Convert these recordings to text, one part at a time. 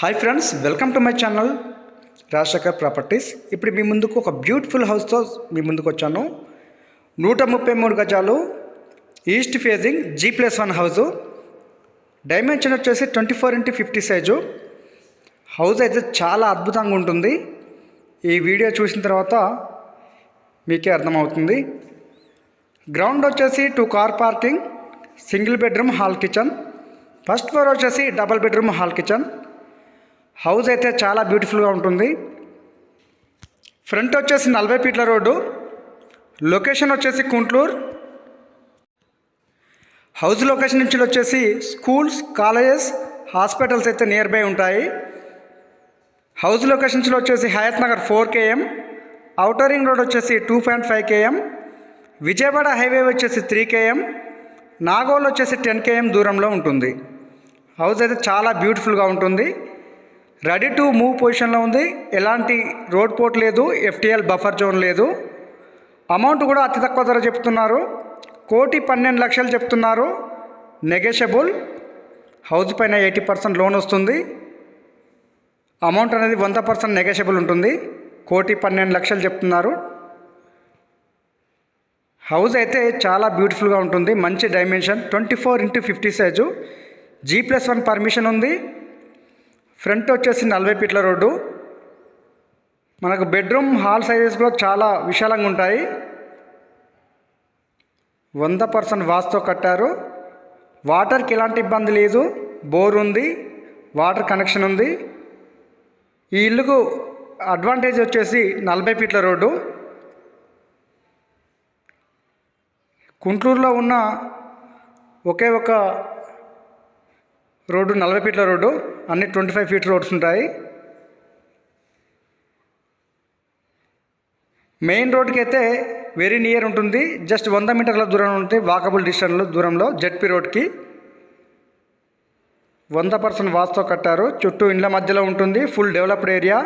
Hi friends welcome to my channel Rajasekhar properties ఇప్పుడు మీ ముందుకు ఒక బ్యూటిఫుల్ హౌస్తో మీ ముందుకు వచ్చాను. నూట ముప్పై మూడు గజాలు east facing G plus one house dimension వచ్చేసి twenty four into fifty size house అయితే చాలా అద్భుతంగా ఉంటుంది. ఈ వీడియో చూసిన తర్వాత మీకే అర్థమవుతుంది. గ్రౌండ్ వచ్చేసి two car parking single bedroom hall kitchen first floor వచ్చేసి double bedroom hall kitchen house అయితే చాలా బ్యూటిఫుల్గా ఉంటుంది. ఫ్రంట్ వచ్చేసి నలభై ఫీట్ల రోడ్డు. లొకేషన్ వచ్చేసి కుంట్లూరు. హౌస్ లొకేషన్ నుంచి వచ్చేసి స్కూల్స్ కాలేజెస్ హాస్పిటల్స్ అయితే నియర్ బై ఉంటాయి. హౌస్ లొకేషన్స్లో వచ్చేసి Hayath Nagar four KM outer ring ring road వచ్చేసి two point five KM Vijayawada highway వచ్చేసి త్రీ కేఎం నాగోల్ వచ్చేసి టెన్ కేఎం దూరంలో ఉంటుంది. హౌస్ అయితే చాలా బ్యూటిఫుల్గా ఉంటుంది. రెడీ టు మూవ్ పొజిషన్లో ఉంది. ఎలాంటి రోడ్ పోర్ట్ లేదు ఎఫ్టీఎల్ బఫర్ జోన్ లేదు. అమౌంట్ కూడా అతి తక్కువ ధర చెప్తున్నారు. కోటి పన్నెండు లక్షలు చెప్తున్నారు. నెగెషబుల్ హౌస్ పైన ఎయిటీ పర్సెంట్ లోన్ వస్తుంది. అమౌంట్ అనేది వంద పర్సెంట్ నెగెషబుల్ ఉంటుంది. కోటి పన్నెండు లక్షలు చెప్తున్నారు. హౌస్ అయితే చాలా బ్యూటిఫుల్గా ఉంటుంది. మంచి dimension. Twenty four into fifty size. G plus one permission ఉంది. ఫ్రంట్ వచ్చేసి నలభై ఫీట్ల రోడ్డు. మనకు బెడ్రూమ్ హాల్ సైజెస్ కూడా చాలా విశాలంగా ఉంటాయి. వంద పర్సెంట్ వాస్తో కట్టారు. వాటర్కి ఎలాంటి ఇబ్బంది లేదు. బోర్ ఉంది. వాటర్ కనెక్షన్ ఉంది. ఈ ఇల్లుకు అడ్వాంటేజ్ వచ్చేసి నలభై ఫీట్ల రోడ్డు. గుంటూరులో ఉన్న ఒకే ఒక రోడ్డు నలభై ఫీట్ల రోడ్డు. అన్ని ట్వంటీ ఫైవ్ ఫీట్ రోడ్స్ ఉంటాయి. మెయిన్ రోడ్కి అయితే వెరీ నియర్ ఉంటుంది. జస్ట్ వంద మీటర్ల దూరం ఉంటుంది వాకబుల్ డిస్టెన్స్లో దూరంలో జెడ్పీ రోడ్కి వంద పర్సెంట్ వాస్తో కట్టారు. చుట్టూ ఇండ్ల మధ్యలో ఉంటుంది. Full developed area.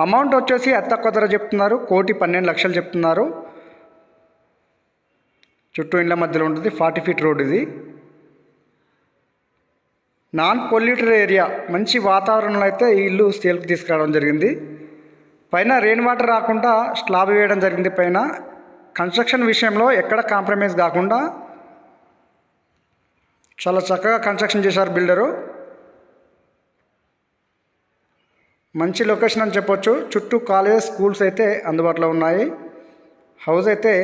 అమౌంట్ వచ్చేసి అతి తక్కువ ధర చెప్తున్నారు. కోటి పన్నెండు లక్షలు చెప్తున్నారు. చుట్టూ ఇండ్ల మధ్యలో ఉంటుంది. ఫార్టీ ఫీట్ రోడ్ ఇది. నాన్ పొల్యూటెడ్ ఏరియా మంచి వాతావరణంలో అయితే ఈ ఇల్లు సేల్కి తీసుకురావడం జరిగింది. పైన రెయిన్ వాటర్ రాకుండా స్లాబ్ వేయడం జరిగింది పైన. కన్స్ట్రక్షన్ విషయంలో ఎక్కడ కాంప్రమైజ్ కాకుండా చాలా చక్కగా కన్స్ట్రక్షన్ చేశారు బిల్డరు మంచి లొకేషన్ అని చెప్పొచ్చు. చుట్టూ కాలేజ్ స్కూల్స్ అయితే అందుబాటులో ఉన్నాయి. హౌస్ అయితే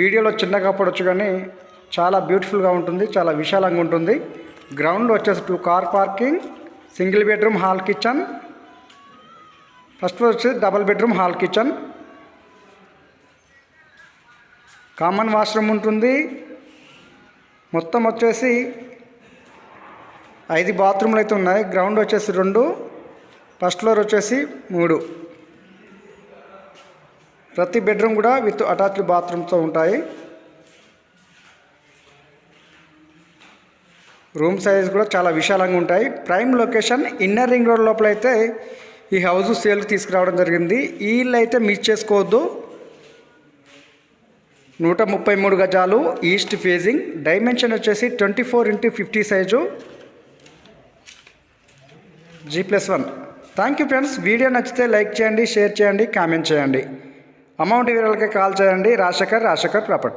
వీడియోలో చిన్నగా పడవచ్చు కానీ చాలా బ్యూటిఫుల్గా ఉంటుంది చాలా విశాలంగా ఉంటుంది. గ్రౌండ్ వచ్చేసి two car parking single bedroom hall kitchen first floor వచ్చేసి double bedroom hall kitchen. Common washroom ఉంటుంది. మొత్తం వచ్చేసి ఐదు బాత్రూమ్లు అయితే ఉన్నాయి. గ్రౌండ్ వచ్చేసి రెండు ఫస్ట్ ఫ్లోర్ వచ్చేసి మూడు. ప్రతి బెడ్రూమ్ కూడా విత్ అటాచ్డ్ బాత్రూమ్తో ఉంటాయి. రూమ్ సైజ్ కూడా చాలా విశాలంగా ఉంటాయి. Prime location inner ring road లోపల అయితే ఈ హౌస్ సేల్కి తీసుకురావడం జరిగింది. ఈ ఇల్లు అయితే మిస్ చేసుకోవద్దు. నూట ముప్పై మూడు గజాలు ఈస్ట్ ఫేజింగ్ డైమెన్షన్ వచ్చేసి twenty four into fifty size. G plus one. Thank you friends. Video నచ్చితే లైక్ చేయండి షేర్ చేయండి కామెంట్ చేయండి. అమౌంట్ వివరాలకి కాల్ చేయండి. రాజశేఖర్ రాజశేఖర్ ప్రాపర్టీ.